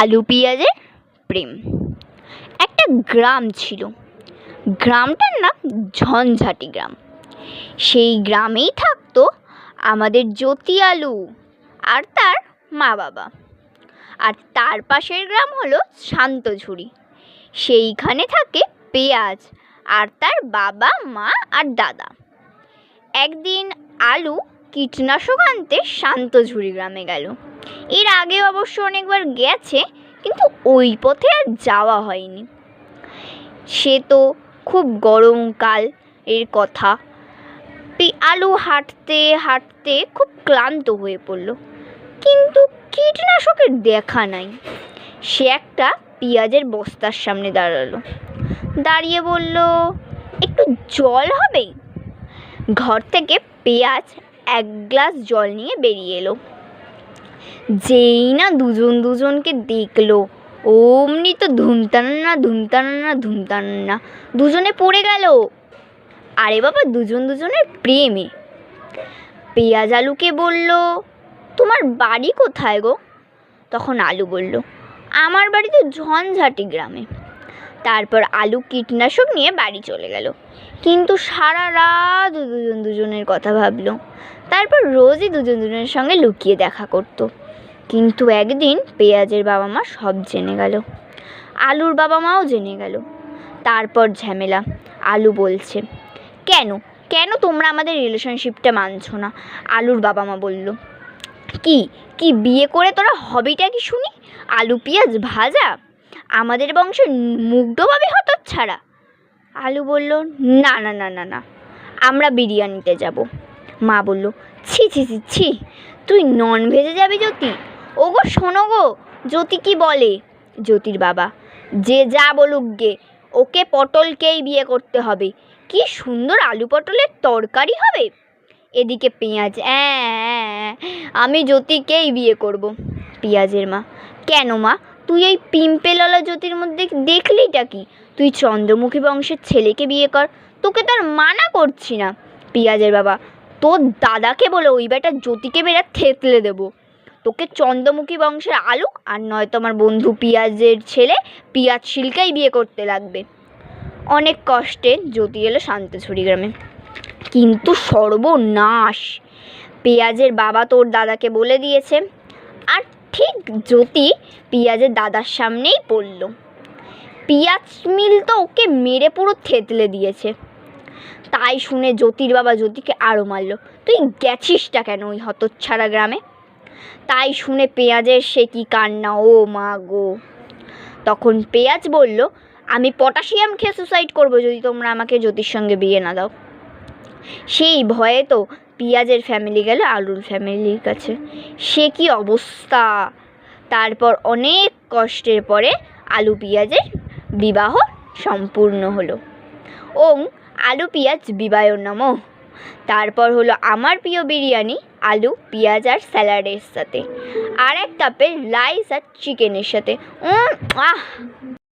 আলু, পেঁয়াজের প্রেম। একটা গ্রাম ছিল। গ্রামটার নাম ঝঞ্ঝাটি গ্রাম। সেই গ্রামেই থাকতো আমাদের জ্যোতি আলু আর তার মা বাবা। আর তার পাশের গ্রাম হলো শান্তঝুরি। সেইখানে থাকে পেঁয়াজ আর তার বাবা, মা আর দাদা। একদিন আলু কীটনাশক আনতে শান্তঝুরি গ্রামে গেল। এর আগে অবশ্য অনেকবার গেছে, কিন্তু ওই পথে আর যাওয়া হয়নি। সে তো খুব গরমকাল এর কথা। আলু হাঁটতে হাঁটতে খুব ক্লান্ত হয়ে পড়ল। কিন্তু কীটনাশকের দেখা নাই। সে একটা পেঁয়াজের বস্তার সামনে দাঁড়াল। দাঁড়িয়ে বলল, একটু জল হবে? ঘর থেকে পেঁয়াজ এক গ্লাস জল নিয়ে বেরিয়ে এলো। যেই না দুজন দুজনকে দেখল, অমনি তো ধুমতানা ধুমতানা ধুমতানা দুজনে পড়ে গেল। আরে বাবা, দুজন দুজনের প্রেমে। পেঁয়াজ আলুকে বলল, তোমার বাড়ি কোথায় গো? তখন আলু বলল, আমার বাড়ি তো ঝঞ্ঝাটি গ্রামে। তারপর আলু কীটনাশক নিয়ে বাড়ি চলে গেল। কিন্তু সারা রাত দুজন দুজনের কথা ভাবলো। তারপর রোজই দুজন দুজনের সঙ্গে লুকিয়ে দেখা করতো। কিন্তু একদিন পেঁয়াজের বাবা মা সব জেনে গেল। আলুর বাবা মাও জেনে গেল। তারপর ঝামেলা। আলু বলছে, কেন? কেন তোমরা আমাদের রিলেশনশিপটা মানছো না? আলুর বাবা মা বলল, কি? কি বিয়ে করে তোরা হবিটা কি শুনি? আলু, পেঁয়াজ ভাজা? আমাদের বংশে মুগ্ধ পাবে হত ছাড়া? আলু বলল, না না না না না। আমরা বিরিয়ানিতে যাব। মা বলল, ছি ছি ছি ছি, তুই নন ভেজে যাবি জ্যোতি? ওগো, শোনো গো, জ্যোতি কি বলে? জ্যোতির বাবা, যে যা বলুক গে, ওকে পটলকেই বিয়ে করতে হবে। কি সুন্দর আলু পটলের তরকারি হবে? এদিকে পেঁয়াজ আমি জ্যোতিকেই বিয়ে করব। পেঁয়াজের মা, কেন মা? তুই এই পিম্পেললা জ্যোতির মধ্যে দেখলিটা কি? তুই চন্দ্রমুখী বংশের ছেলেকে বিয়ে কর, তোকে তার মানা করছি না। পেঁয়াজের বাবা তোর দাদাকে বলে ওই বেটা জ্যোতিকে বেরা থেতলে দেবো। তোকে চন্দ্রমুখী বংশের আলু আর নয়তো আমার বন্ধু পিঁয়াজের ছেলে পিঁয়াজ শিলকাই বিয়ে করতে লাগবে। অনেক কষ্টে জ্যোতি এলো শান্তঝুরি গ্রামে। কিন্তু সর্বনাশ। পেঁয়াজের বাবা তোর দাদাকে বলে দিয়েছে। আর ঠিক জ্যোতি পেঁয়াজের দাদার সামনেই পড়ল। পেঁয়াজ মিল তো ওকে মেরে পুরো থেতলে দিয়েছে। তাই শুনে জ্যোতির বাবা জ্যোতিকে আরও মারল। তুই গেছিসটা কেন ওই হতচ্ছাড়া গ্রামে? তাই শুনে পেঁয়াজের সে কি কান্না, ও মা গো। তখন পেঁয়াজ বলল, আমি পটাশিয়াম খেয়ে সুসাইড করব যদি তোমরা আমাকে জ্যোতির সঙ্গে বিয়ে না দাও। সেই ভয়ে তো পেঁয়াজের ফ্যামিলি গেল আলুর ফ্যামিলির কাছে। সে কি অবস্থা? তারপর অনেক কষ্টের পরে আলু পেঁয়াজের বিবাহ সম্পূর্ণ হলো। ওং আলু, পেঁয়াজ বিবায়নম তারপর হলো আমার প্রিয় বিরিয়ানি, আলু, পেঁয়াজ আর স্যালাডের সাথে। আর এক কাপের রাইস আর চিকেনের সাথে। আহ!